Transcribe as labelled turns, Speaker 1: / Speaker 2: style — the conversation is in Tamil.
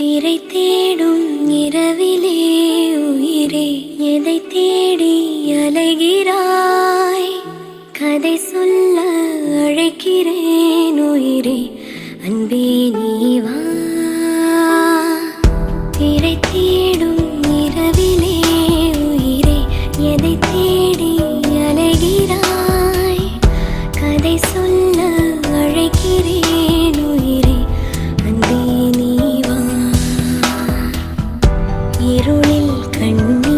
Speaker 1: பிறை தேடும் இரவிலே உயிரே எதை தேடி அலைகிறாய்? கதை சொல்ல அழைக்கிறேன் உயிரே அன்பே நீவா பிறை தேடும் இரவிலே உயிரே எதை தேடி அலைகிறாய்? கதை சொல்ல இருளில் கண்